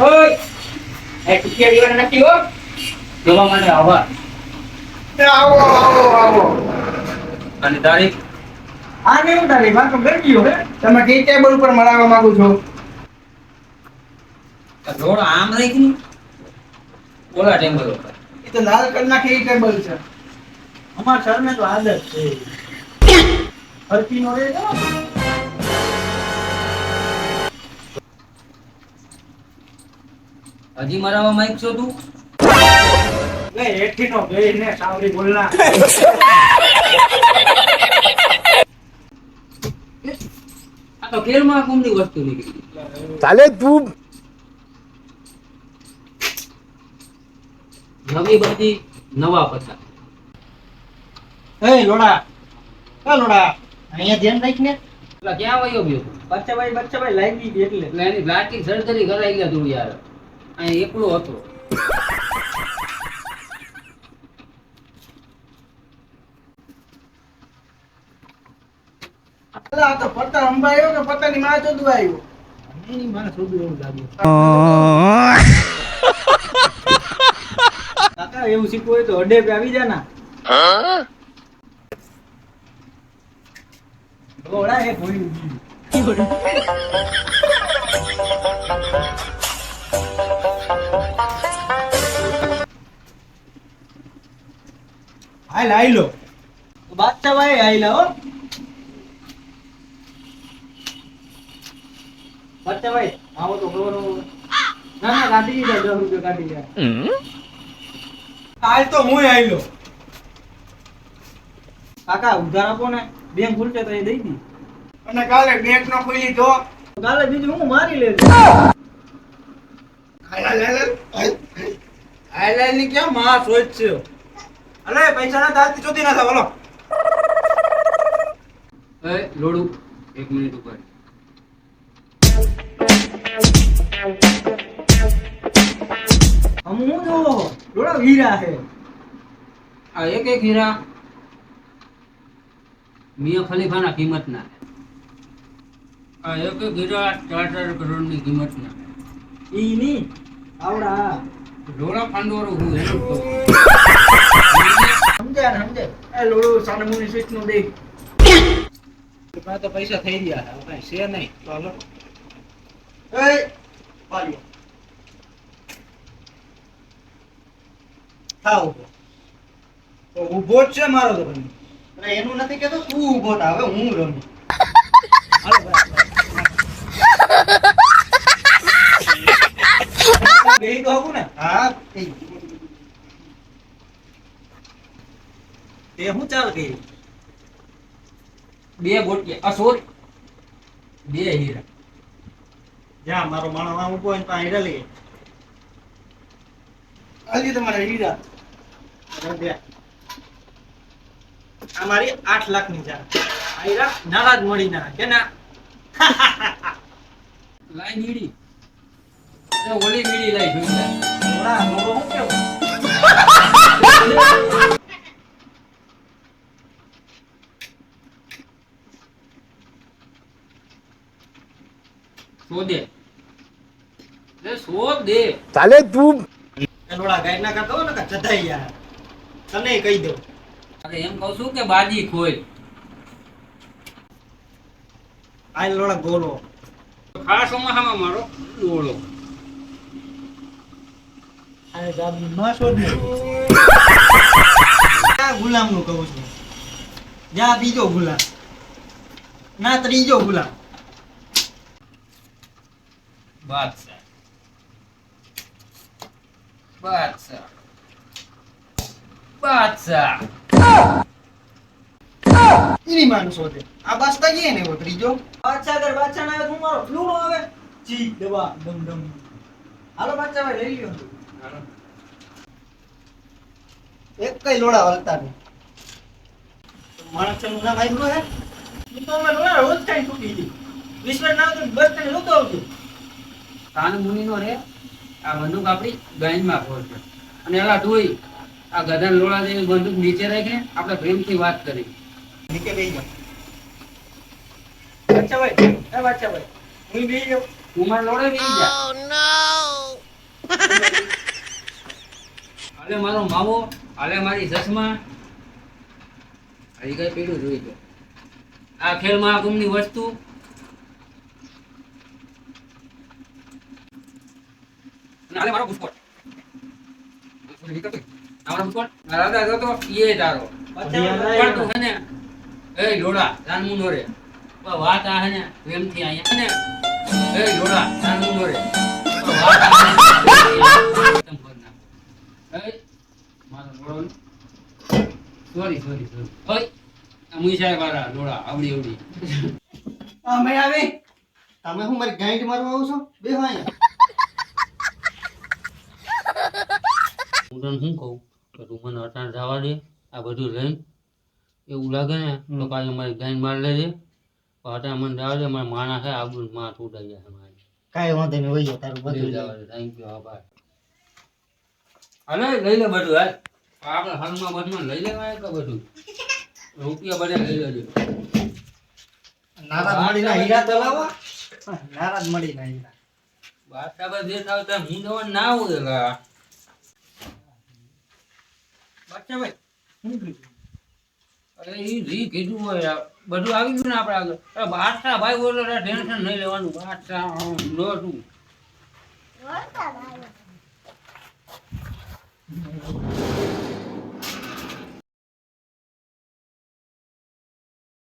ઓય! એ ટીકિયા દીવાના નથી હો. જોવા માટે આભાર. આવો આવો આવો. અને તારીખ આ કેવું તારીખ મારે તો ગયો હે. તમે કઈ ટેબલ ઉપર મરાવવા માંગુ છો. રોડ આમ રાખી ઓલા ટેમ્પલ ઉપર. એ તો લાલ કરી નાખે એ ટેબલ છે. અમાર સરને તો આદત છે. હરકી નો રે હજી મરાવા માંગ છો તું? લે હેઠી નો ગઈ ને સાવરી બોલના આ તો કેરમાં કોમની વસ્તુ નીકળી ચાલે તું. નવી બધી નવા પત્તા એ લોડા એ લોડા અહીંયા ધ્યાન રાખ ને. ક્યાં વયો ગયો બચ્ચાભાઈ બચ્ચાભાઈ લાગી ગઈ એટલે. એટલે સર્જરી કરાવી ગયા તું યાર. અહીં એકલો હતો. પત્તા અંબાયો કે પત્તાની માં ચોદવા આવ્યો? એની માં શોધું એવું લાગ્યું. કાકા એવું શીખવું હોય તો અડે પે આવી જા ના ઘોડા એ ભોળ્યું હાલ આઈલો બાદશાહ ભાઈ આઈલા હો બાદશાહ ભાઈ આવો તો ખબર ના ના કાઢી દીધા દસ રૂપિયા કાઢી ગયા હાલ તો હું આઈલો કાકા ઉધાર આપો ને બેંક ખુલશે તો એ દઈ દી અને કાલે બેંક નો ખોલી તો કાલે બીજું હું મારી લેજો આઈલાઈનની કેમ માં સોચ છે અલે પૈસા ના દાતી ચોથી ના બોલો. એ લોડુ એક મિનિટ ઉપર. હમ હું જો થોડા હીરા છે. આ એક એક હીરા મિયા ખલીફાના કિંમતના આ એક એક હીરા ચાર ચાર કરોડની કિંમતના ઈ ની આવડા. ઢોળા ફાંડોરો હું એનું. સમજ્યા ને સમજે એ લોડો સાનમુની સ્વીટનું દે. પાસે તો પૈસા થઈ ગયા હવે છે નહીં. તો હાલો. એ પાડ્યો. થાવ ઊભો. તો જ છે મારો તો ભાઈ અરે એનું નથી કેતો તું ઊભો થા. હવે હું રમું. હાલો ભાઈ. બેહી તો આવું ને? હા થઈ ગયું. તે હું ચાલ ગઈ બે ગોટિયા. આ સોરી. બે હીરા. જા મારો માણો આમ ઊભો હોય તો હીરા લઈએ આજે તમારા હીરા. અમારી મારી આઠ લાખની જા આ હીરા નાના જ મળી ના કે ના? લાઈ એ ઓલી મીડી લાઈ જોઈ લે. મોડો હું કેવું? શોધે. એ ચાલે તું. થોડા ગાઈડ ના કરતો ને કે યાર તને કહી દઉં. અરે એમ કહું છું કે બાજી ખોય આ લોડા ગોલો ખાસ ચોમાસામાં મારો માં શોધ. ગુલામનું કહું છું. જા બીજો ગુલામ. ના ત્રીજો ગુલામ. બાદશાહ બાદશાહ બાદશાહ એની માન શોધે આ બાસ્તા ગયે ને એવો ત્રીજો બાદશાહ અગર બાદશાહ ના આવે તો મારો ફ્લૂડો આવે જી દવા ડમ ડમ હાલો બાદશાહ ભાઈ લઈ લ્યો એક કઈ લોડા વળતા નહીં માણસ ના ભાઈ આવ્યું હે તો અમે લોડા રોજ કઈ તૂટી ગઈ વિશ્વ ના તો બસ તને લોતો આવજો કાન મુનિનો રે આ બંદૂક આપણી ગાયનમાં ફોડશે અને એલા તુંય આ ગધન લોળા જેવી બંદૂક નીચે રાખીને આપણે પ્રેમથી વાત કરી. નીચે લઈ જાઓ. બાદશાહ ભાઈ એ બાદશાહ ભાઈ હું બી જાઉં. હું મારા લોડે બી જા હાલે મારો માવો હાલે મારી ચશ્મા. હજી કઈ પેલું જોઈ લો આ ખેલ મહાકુંભની વસ્તુ. અને હાલે મારો તારો. પણ તું ને એ લોડા રાનમું વાત આ હે ને ને એ લોડા રાનમું સોરી સોરી સોરી ઓય વાળા લોડા આવડી આવડી. અમે આવી. તમે હું મારી ગાંઠ મારવા આવો છો? બે અહીંયા. હું શું કહું? કે તું મને અટાણ જવા દે આ બધું લઈને. એવું લાગે ને તો કાલે મારી ગાય માર લેજે. અટાણ મને જવા દે મારા માણસ છે આબુ માં તૂટાઈ જાય મારે. કાંઈ વાંધો નહીં હોય તારું બધું. થેન્ક યુ આભાર. હાલે લઈ લે બધું હાલ. આપણે હાલમાં બધું લઈ લેવાય કે બધું? રૂપિયા બધા લઈ લેજો. નારાજ મળીના હીરા તલાવા લાવો નારાજ મળીના હીરા બાદશાહ જે થાવ ત્યાં હું ના હોય લા. બાદશાહભાઈ શું કીધું? અરે એ જી કીધું હોય. બધું આવી ગયું ને આપણે આગળ. અરે ભાઈ બોલો ટેન્શન નહીં લેવાનું. બાદશાહ આમ લો તું